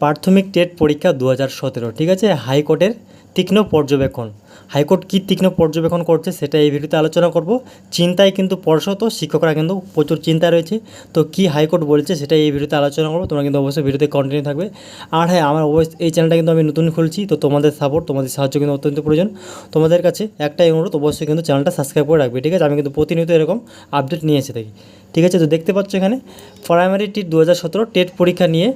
প্রাথমিক টেট পরীক্ষা দু হাজার সতেরো, ঠিক আছে? হাইকোর্টের তীক্ষ্ণ পর্যবেক্ষণ। হাইকোর্ট কী তীক্ষ্ণ পর্যবেক্ষণ করছে সেটা এই ভিডিওতে আলোচনা করব। চিন্তায় কিন্তু পর্ষদ শিক্ষকরা কিন্তু প্রচুর চিন্তায় রয়েছে। তো কী হাইকোর্ট বলছে সেটা এই ভিডিওতে আলোচনা করব। তোমরা কিন্তু অবশ্যই ভিডিওতে কন্টিনিউ থাকবে। আর হ্যাঁ আমার অবশ্যই এই চ্যানেলটা কিন্তু আমি নতুন খুলছি, তো তোমাদের সাপোর্ট তোমাদের সাহায্য কিন্তু অত্যন্ত প্রয়োজন। তোমাদের কাছে একটাই অনুরোধ, অবশ্যই কিন্তু চ্যানেলটা সাবস্ক্রাইব করে রাখবে, ঠিক আছে? আমি কিন্তু প্রতিনিয়ত এরকম আপডেট নিয়ে এসে থাকি, ঠিক আছে? তো দেখতে পাচ্ছ এখানে প্রাইমারি টি দু হাজার সতেরো, টেট পরীক্ষা নিয়ে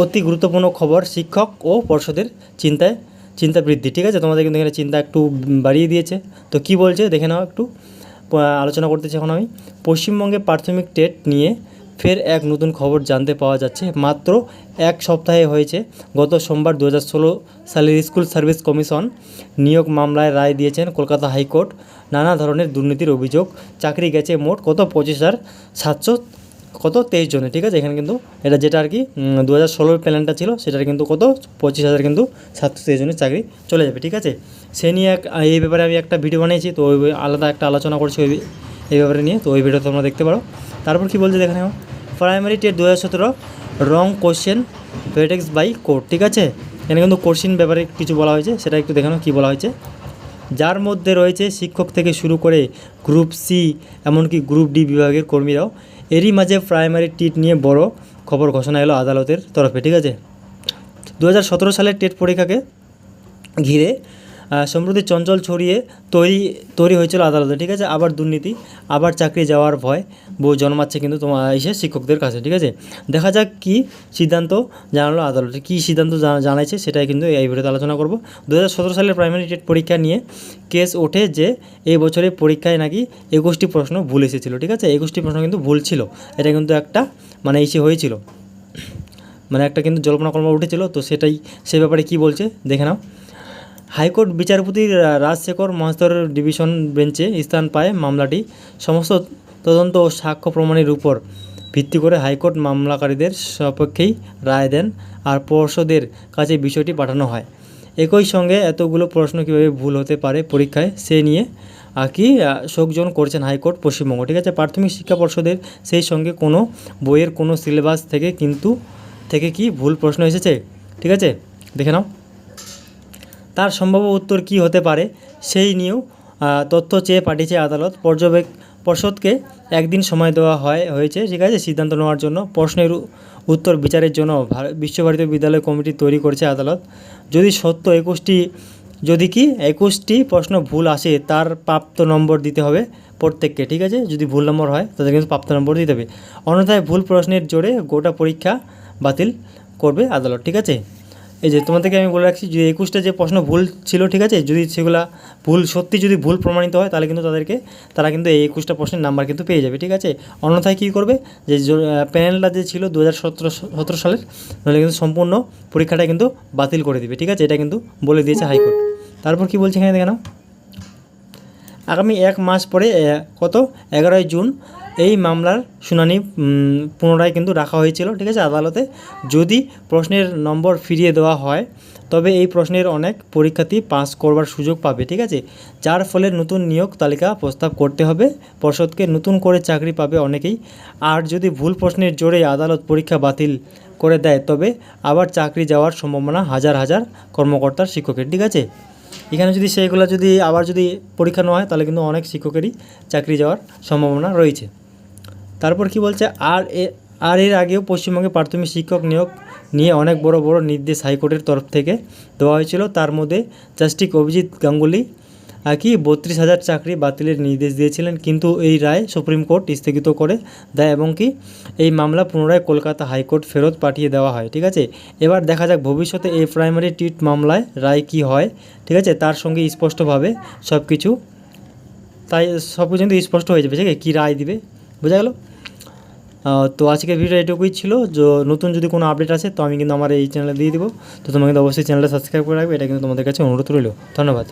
অতি গুরুত্বপূর্ণ খবর শিক্ষক ও পর্ষদের চিন্তায় চিন্তা বৃদ্ধি ঠিক আছে? তোমাদের কিন্তু এখানে চিন্তা একটু বাড়িয়ে দিয়েছে। তো কি বলছে দেখে নাও একটু। আলোচনা করতেছি এখন আমি। পশ্চিমবঙ্গে প্রাথমিক টেট নিয়ে ফের এক নতুন খবর জানতে পাওয়া যাচ্ছে। মাত্র এক সপ্তাহে হয়েছে। গত সোমবার দু হাজার ষোলো সালের স্কুল সার্ভিস কমিশন নিয়োগ মামলায় রায় দিয়েছেন কলকাতা হাইকোর্ট। নানা ধরনের দুর্নীতির অভিযোগ। চাকরি গেছে মোট কত? পঁচিশ হাজার সাতশো কত? তেইশ জনে ঠিক আছে? এখানে কিন্তু এটা যেটা আর কি দু হাজার ষোলোর প্ল্যানটা ছিল, সেটার কিন্তু কত? পঁচিশ হাজার কিন্তু সাতশো তেইশ জনের চাকরি চলে যাবে, ঠিক আছে? সে নিয়ে এক এই ব্যাপারে আমি একটা ভিডিও বানিয়েছি, তো ওই আলাদা একটা আলোচনা করছি ওই এই ব্যাপারে নিয়ে, তো ওই ভিডিও তোমরা দেখতে পারো। তারপর কি বলছে দেখে নাও প্রাইমারি টেট দু হাজার সতেরো রং কোশ্চেন ভেটেক্স বাই কোর্ট ঠিক আছে? এখানে কিন্তু কোশ্চিন ব্যাপারে কিছু বলা হয়েছে, সেটা একটু দেখানো কী বলা হয়েছে। যার মধ্যে রয়েছে শিক্ষক থেকে শুরু করে গ্রুপ সি এমনকি গ্রুপ ডি বিভাগের কর্মীরাও এরই মাঝে প্রাইমারি টিট নিয়ে বড় খবর ঘোষণা এলো আদালতের তরফে, ঠিক আছে? দু হাজার সতেরো সালের টেট পরীক্ষাকে ঘিরে সম্প্রতি চঞ্চল ছড়িয়ে তৈরি তৈরি হয়েছিল আদালতে, ঠিক আছে? আবার দুর্নীতি, আবার চাকরি যাওয়ার ভয়, বউ জন্মাচ্ছে কিন্তু তোমার এসে শিক্ষকদের কাছে, ঠিক আছে? দেখা যাক কী সিদ্ধান্ত জানালো আদালতে কী সিদ্ধান্ত জানা- জানাইছে সেটাই কিন্তু এই ভিডিওতে আলোচনা করব। দু হাজার সতেরো সালের প্রাইমারি টেট পরীক্ষা নিয়ে কেস ওঠে যে এই বছরের পরীক্ষায় নাকি একুশটি প্রশ্ন ভুল এসেছিল, ঠিক আছে? একুশটি প্রশ্ন কিন্তু ভুল ছিল। এটা কিন্তু একটা মানে ইসে হয়েছিল। মানে একটা কিন্তু জল্পনা কল্পনা উঠেছিল, তো সেটাই সে ব্যাপারে কি বলছে, দেখে নাও। হাইকোর্ট বিচারপতি রাজশেখর মহাস্তর ডিভিশন বেঞ্চে স্থান পায় মামলাটি। সমস্ত তদন্ত ও সাক্ষ্য প্রমাণের উপর ভিত্তি করে হাইকোর্ট মামলাকারীদের সপক্ষেই রায় দেন আর পর্ষদের কাছে বিষয়টি পাঠানো হয়। একই সঙ্গে এতগুলো প্রশ্ন কীভাবে ভুল হতে পারে পরীক্ষায়, সে নিয়ে আর কি শোকজন করছেন হাইকোর্ট পশ্চিমবঙ্গ। ঠিক আছে, প্রাথমিক শিক্ষা পর্ষদের সেই সঙ্গে কোনো বইয়ের কোনো সিলেবাস থেকে কিন্তু, থেকে কি ভুল প্রশ্ন এসেছে? ঠিক আছে, দেখে নাও। তার সম্ভাব্য উত্তর কী হতে পারে, সেই নিয়েও তথ্য চেয়ে পাঠিয়েছে আদালত। পর্যবেক, পর্ষদকে একদিন সময় দেওয়া হয়, হয়েছে, ঠিক আছে, সিদ্ধান্ত নেওয়ার জন্য। প্রশ্নের উত্তর বিচারের জন্য ভার- বিশ্বভারতী বিদ্যালয় কমিটি তৈরি করেছে আদালত। যদি সত্য একুশটি, যদি কি একুশটি প্রশ্ন ভুল আসে, তার প্রাপ্ত নম্বর দিতে হবে প্রত্যেককে, ঠিক আছে? যদি ভুল নম্বর হয়, তাদের কিন্তু প্রাপ্ত নম্বর দিতে হবে। অন্যথায় ভুল প্রশ্নের জোরে গোটা পরীক্ষা বাতিল করবে আদালত, ঠিক আছে? এই যে তোমাদেরকে আমি বলে রাখছি যে একুশটা যে প্রশ্ন ভুল ছিল, ঠিক আছে, যদি সেগুলা ভুল, সত্যি যদি ভুল প্রমাণিত হয়, তাহলে কিন্তু তাদেরকে, তারা কিন্তু এই একুশটা প্রশ্নের নাম্বার কিন্তু পেয়ে যাবে, ঠিক আছে? অন্যথায় কী করবে? যে প্যানেলটা যে ছিল দু হাজার সতেরো সালের নাহলে কিন্তু সম্পূর্ণ পরীক্ষাটা কিন্তু বাতিল করে দিবে, ঠিক আছে? এটা কিন্তু বলে দিয়েছে হাইকোর্ট। তারপর কি বলছে এখানে, দেখে আগামী এক মাস পরে কত? এগারোই জুন এই মামলার শুনানি পুনরায় কিন্তু রাখা হয়েছিল, ঠিক আছে? আদালতে যদি প্রশ্নের নম্বর ফিরিয়ে দেওয়া হয়, তবে এই প্রশ্নের অনেক পরীক্ষার্থী পাস করবার সুযোগ পাবে, ঠিক আছে? যার ফলে নতুন নিয়োগ তালিকা প্রস্তাব করতে হবে। পর্ষদকে নতুন করে চাকরি পাবে অনেকেই। আর যদি ভুল প্রশ্নের জোরে আদালত পরীক্ষা বাতিল করে দেয়, তবে আবার চাকরি যাওয়ার সম্ভাবনা হাজার হাজার কর্মকর্তার শিক্ষকের, ঠিক আছে? এখানে যদি সেইগুলো যদি আবার যদি পরীক্ষা নেওয়া হয়, তাহলে কিন্তু অনেক শিক্ষকেরই চাকরি যাওয়ার সম্ভাবনা রয়েছে। তারপর কি বলছে, আর এ, আর এর আগেও পশ্চিমবঙ্গে প্রাথমিক শিক্ষক নিয়োগ নিয়ে অনেক বড় বড় নির্দেশ হাইকোর্টের তরফ থেকে দেওয়া হয়েছিল। তার মধ্যে জাস্টিস অভিজিৎ গাঙ্গুলি কি বত্রিশ হাজার চাকরি বাতিলের নির্দেশ দিয়েছিলেন, কিন্তু এই রায় সুপ্রিম কোর্ট স্থগিত করে দেয় এবং কি এই মামলা পুনরায় কলকাতা হাইকোর্ট ফেরত পাঠিয়ে দেওয়া হয়। ঠিক আছে? এবার দেখা যাক ভবিষ্যতে এই প্রাইমারি টিট মামলায় রায় কি হয়। ঠিক আছে? তার সঙ্গে স্পষ্টভাবে সব কিছু তাই সব কিছু কিন্তু স্পষ্ট হয়ে যাবে। ঠিক আছে? কী রায় দিবে? বোঝা গেল? তো আজকের ভিডিও এটুকুই ছিল। যে, নতুন যদি কোনো আপডেট আসে, তো আমি কিন্তু আমার এই চ্যানেলে দিয়ে দেবো। তো তোমাকে কিন্তু অবশ্যই চ্যানেলটা সাবস্ক্রাইব করে রাখবে, এটা কিন্তু তোমাদের কাছে অনুরোধ রইল। ধন্যবাদ।